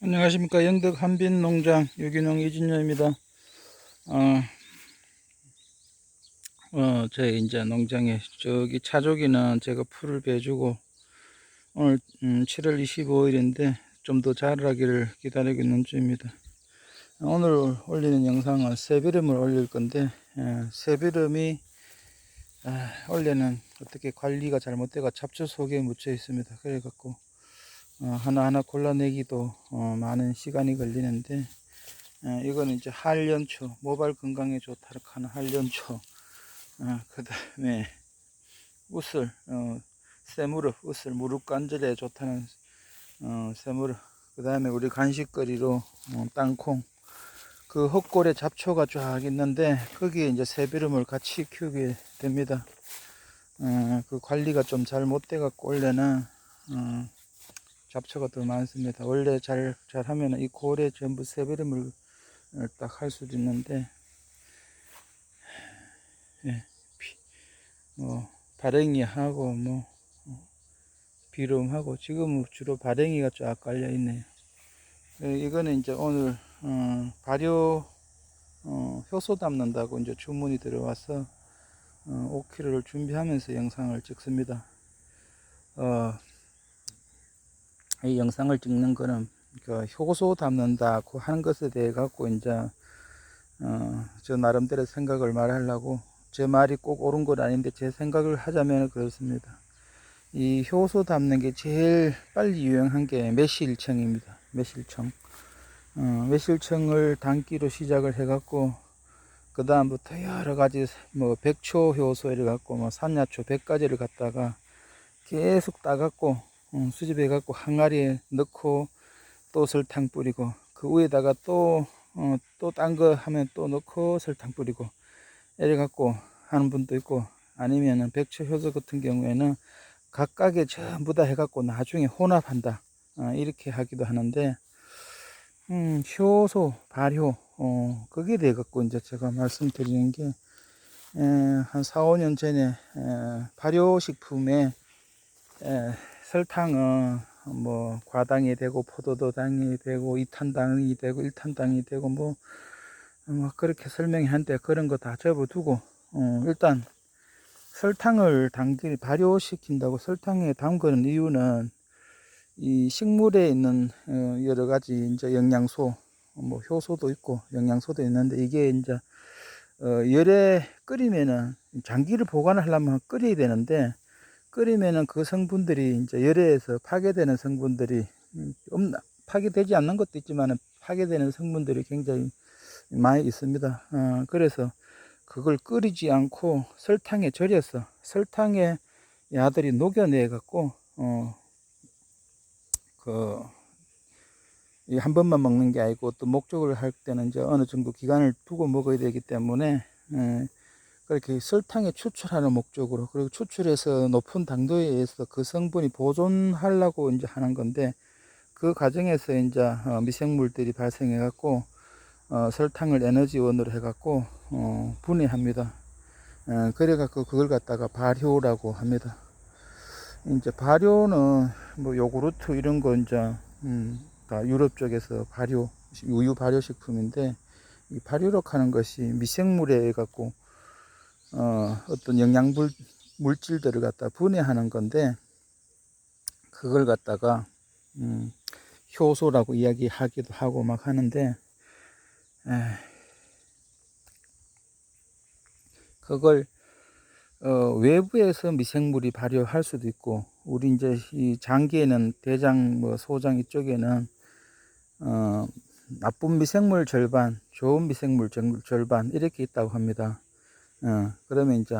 안녕하십니까 영덕 한빈 농장 유기농 이진녀입니다. 어, 어, 제 이제 농장에 저기 차조기는 제가 풀을 베주고 오늘 음, 7월 25일인데 좀 더 자라기를 기다리고 있는 중입니다. 오늘 올리는 영상은 새비름을 올릴 건데 예, 새비름이 아, 원래는 어떻게 관리가 잘못돼가 잡초 속에 묻혀 있습니다. 그래갖고 어, 하나하나 골라내기도 어, 많은 시간이 걸리는데 어, 이거는 이제 한련초 모발 건강에 좋다고 하는 한련초 어, 그 다음에 우슬 어, 쇠무릎 우슬 무릎 관절에 좋다는 어, 쇠무릎 그 다음에 우리 간식거리로 어, 땅콩 그 헛골에 잡초가 쫙 있는데 거기에 이제 새비름을 같이 키우게 됩니다. 어, 그 관리가 좀 잘 못돼 갖고 원래는 어, 잡초가 더 많습니다. 원래 잘, 잘 하면 이 골에 전부 새비름을 딱 할 수도 있는데, 예, 비, 뭐, 발행이 하고, 뭐, 어, 비름하고, 지금은 주로 발행이가 쫙 깔려 있네요. 예, 이거는 이제 오늘, 어, 발효, 어, 효소 담는다고 이제 주문이 들어와서, 어, 5kg를 준비하면서 영상을 찍습니다. 어, 이 영상을 찍는 거는 그 효소 담는다고 하는 것에 대해 갖고 이제 어, 저 나름대로 생각을 말하려고 제 말이 꼭 옳은 건 아닌데 제 생각을 하자면 그렇습니다. 이 효소 담는 게 제일 빨리 유행한 게 매실청입니다. 매실청. 어, 매실청을 담기로 시작을 해갖고 그 다음부터 여러 가지 뭐 백초 효소 이래 갖고 뭐 산야초 100가지를 갖다가 계속 따갖고 어, 수집해 갖고 항아리에 넣고 또 설탕 뿌리고 그 위에다가 또 어, 또딴 거 하면 또 넣고 설탕 뿌리고 이래 갖고 하는 분도 있고 아니면은 백초 효소 같은 경우에는 각각에 전부 다 해갖고 나중에 혼합한다. 어, 이렇게 하기도 하는데 음, 효소 발효 어, 거기에 대해 갖고 이제 제가 말씀드리는 게 에, 한 4, 5년 전에 에, 발효식품에 에, 설탕은 뭐 과당이 되고 포도도 당이 되고 이탄당이 되고 일탄당이 되고 뭐, 뭐 그렇게 설명이 한데 그런 거 다 접어두고 어, 일단 설탕을 당기 발효시킨다고 설탕에 담그는 이유는 이 식물에 있는 어, 여러 가지 이제 영양소 뭐 효소도 있고 영양소도 있는데 이게 이제 어, 열에 끓이면은 장기를 보관하려면 끓여야 되는데 끓이면은 그 성분들이 이제 열에서 파괴되는 성분들이 음, 없나 파괴되지 않는 것도 있지만 파괴되는 성분들이 굉장히 많이 있습니다. 어, 그래서 그걸 끓이지 않고 설탕에 절여서 설탕에 야들이 녹여내 갖고 어, 그, 한 번만 먹는 게 아니고 또 목적을 할 때는 이제 어느 정도 기간을 두고 먹어야 되기 때문에 에, 그렇게 설탕에 추출하는 목적으로 그리고 추출해서 높은 당도에 의해서 그 성분이 보존하려고 이제 하는 건데 그 과정에서 이제 어, 미생물들이 발생해 갖고 어, 설탕을 에너지원으로 해 갖고 어, 분해합니다. 어, 그래 갖고 그걸 갖다가 발효라고 합니다. 이제 발효는 뭐 요구르트 이런 거 이제 음, 다 유럽 쪽에서 발효 우유 발효 식품인데 이 발효라고 하는 것이 미생물에 갖고 어, 어떤 영양물 물질들을 갖다 분해하는 건데 그걸 갖다가 음, 효소라고 이야기하기도 하고 막 하는데 에, 그걸 어, 외부에서 미생물이 발효할 수도 있고 우리 이제 이 장기에는 대장 뭐 소장 이쪽에는 어, 나쁜 미생물 절반, 좋은 미생물 절반 이렇게 있다고 합니다. 어, 그러면 이제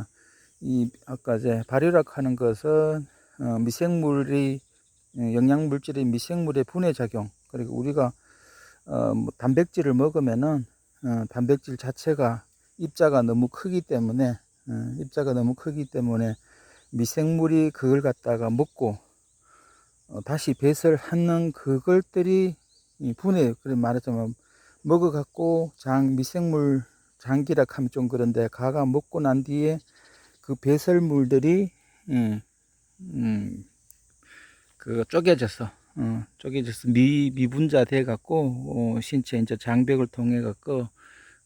이 아까 이제 발효락 하는 것은 어, 미생물이 어, 영양 물질이 미생물의 분해 작용 그리고 우리가 어, 뭐 단백질을 먹으면은 어, 단백질 자체가 입자가 너무 크기 때문에 어, 입자가 너무 크기 때문에 미생물이 그걸 갖다가 먹고 어, 다시 배설하는 그것들이 분해 그래 말하자면 먹어 갖고 장 미생물 장기라 하면 좀 그런데 가가 먹고 난 뒤에 그 배설물들이 음, 음, 그 쪼개져서 어, 쪼개져서 미, 미분자 돼 갖고 어, 신체 이제 장벽을 통해 갖고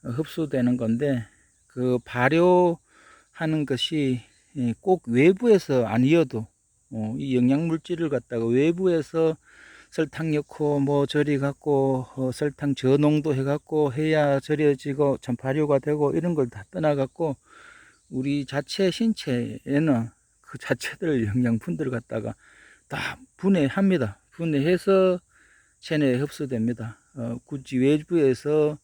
어, 흡수되는 건데 그 발효하는 것이 예, 꼭 외부에서 아니어도 어, 이 영양 물질을 갖다가 외부에서 설탕 넣고 뭐 절이 갖고 어, 설탕 저농도 해 갖고 해야 절여지고 참 발효가 되고 이런 걸 다 떠나 갖고 우리 자체 신체에는 그 자체들 영양분들을 갖다가 다 분해합니다. 분해해서 체내에 흡수됩니다. 어, 굳이 외부에서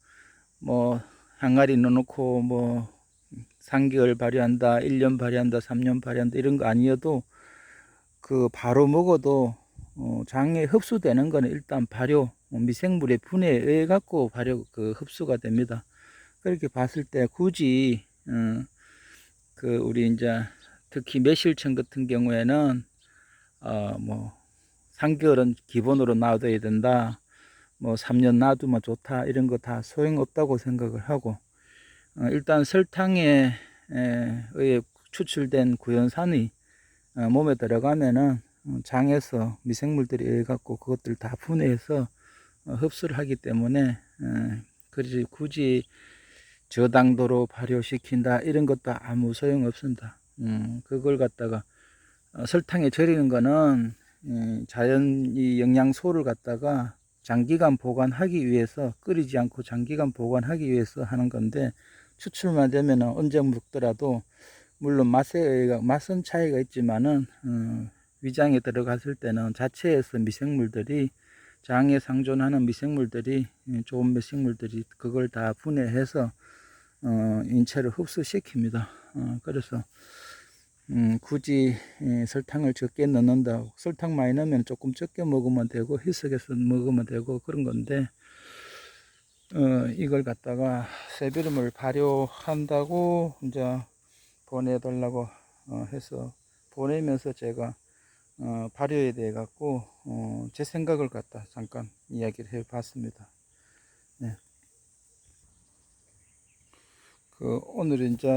뭐 항아리 넣어놓고 뭐 3개월 발효한다, 1년 발효한다, 3년 발효한다 이런 거 아니어도 그 바로 먹어도 어, 장에 흡수되는 거는 일단 발효 어, 미생물의 분해에 의해 갖고 발효 그 흡수가 됩니다. 그렇게 봤을 때 굳이 어, 그 우리 이제 특히 매실청 같은 경우에는 어뭐 3개월은 기본으로 놔둬야 된다. 뭐 3년 놔두면 좋다. 이런 거 다 소용없다고 생각을 하고 어, 일단 설탕에 에, 의해 추출된 구연산이 어, 몸에 들어가면은 어, 장에서 미생물들이 의해 갖고 그것들 다 분해해서 어, 흡수를 하기 때문에 에, 그렇지 굳이 저당도로 발효시킨다 이런 것도 아무 소용 없습니다. 음, 그걸 갖다가 어, 설탕에 절이는 거는 음, 자연 이 영양소를 갖다가 장기간 보관하기 위해서 끓이지 않고 장기간 보관하기 위해서 하는 건데 추출만 되면 언제 먹더라도 물론 맛에 맛은 차이가 있지만은 어, 위장에 들어갔을 때는 자체에서 미생물들이 장에 상존하는 미생물들이 예, 좋은 미생물들이 그걸 다 분해해서 어, 인체를 흡수시킵니다. 어, 그래서 음, 굳이 예, 설탕을 적게 넣는다. 설탕 많이 넣으면 조금 적게 먹으면 되고 희석해서 먹으면 되고 그런 건데 어, 이걸 갖다가 세비름을 발효한다고 이제 보내달라고 어, 해서 보내면서 제가 어, 발효에 대해 갖고 어, 제 생각을 갖다 잠깐 이야기를 해봤습니다. 네. 그 오늘 이제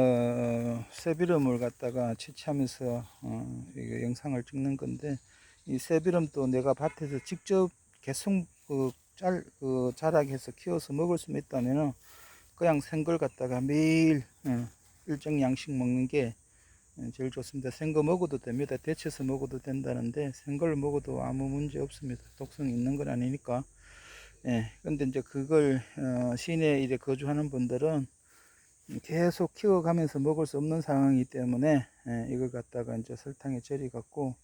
새비름을 갖다가 채취하면서 어, 영상을 찍는 건데 이 새비름도 내가 밭에서 직접 계속 그 짤, 그 자라게해서 키워서 먹을 수 있다면은 그냥 생걸 갖다가 매일 어, 일정 양씩 먹는 게 어, 제일 좋습니다. 생거 먹어도 됩니다. 데쳐서 먹어도 된다는데 생걸 먹어도 아무 문제 없습니다. 독성이 있는 건 아니니까. 예. 근데 이제 그걸 어, 시내에 이제 거주하는 분들은 계속 키워가면서 먹을 수 없는 상황이기 때문에 예, 이걸 갖다가 이제 설탕에 절이 갖고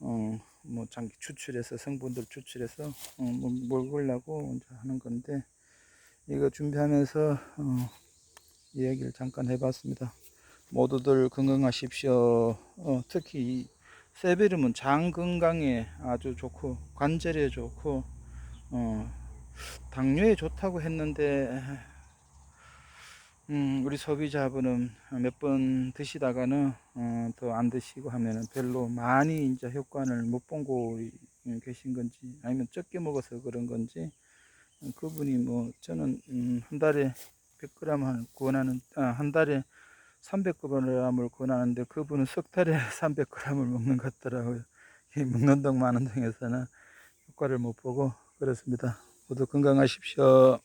어, 뭐 장기 추출해서 성분들 추출해서 어, 뭐 먹으려고 하는 건데 이거 준비하면서 어, 이야기를 잠깐 해봤습니다. 모두들 건강하십시오. 어, 특히 이 세베름은 장 건강에 아주 좋고 관절에 좋고 어, 당뇨에 좋다고 했는데 음, 우리 소비자분은 몇 번 드시다가는 어, 더 안 드시고 하면은 별로 많이 이제 효과를 못본거 계신 건지 아니면 적게 먹어서 그런 건지 어, 그분이 뭐 저는 음, 한 달에 100g을 권하는 아, 한 달에 300g을 권하는데 그분은 석 달에 300g을 먹는 것 같더라고요. 이 먹는 동 마는 동에서는 효과를 못 보고 그렇습니다. 모두 건강하십시오.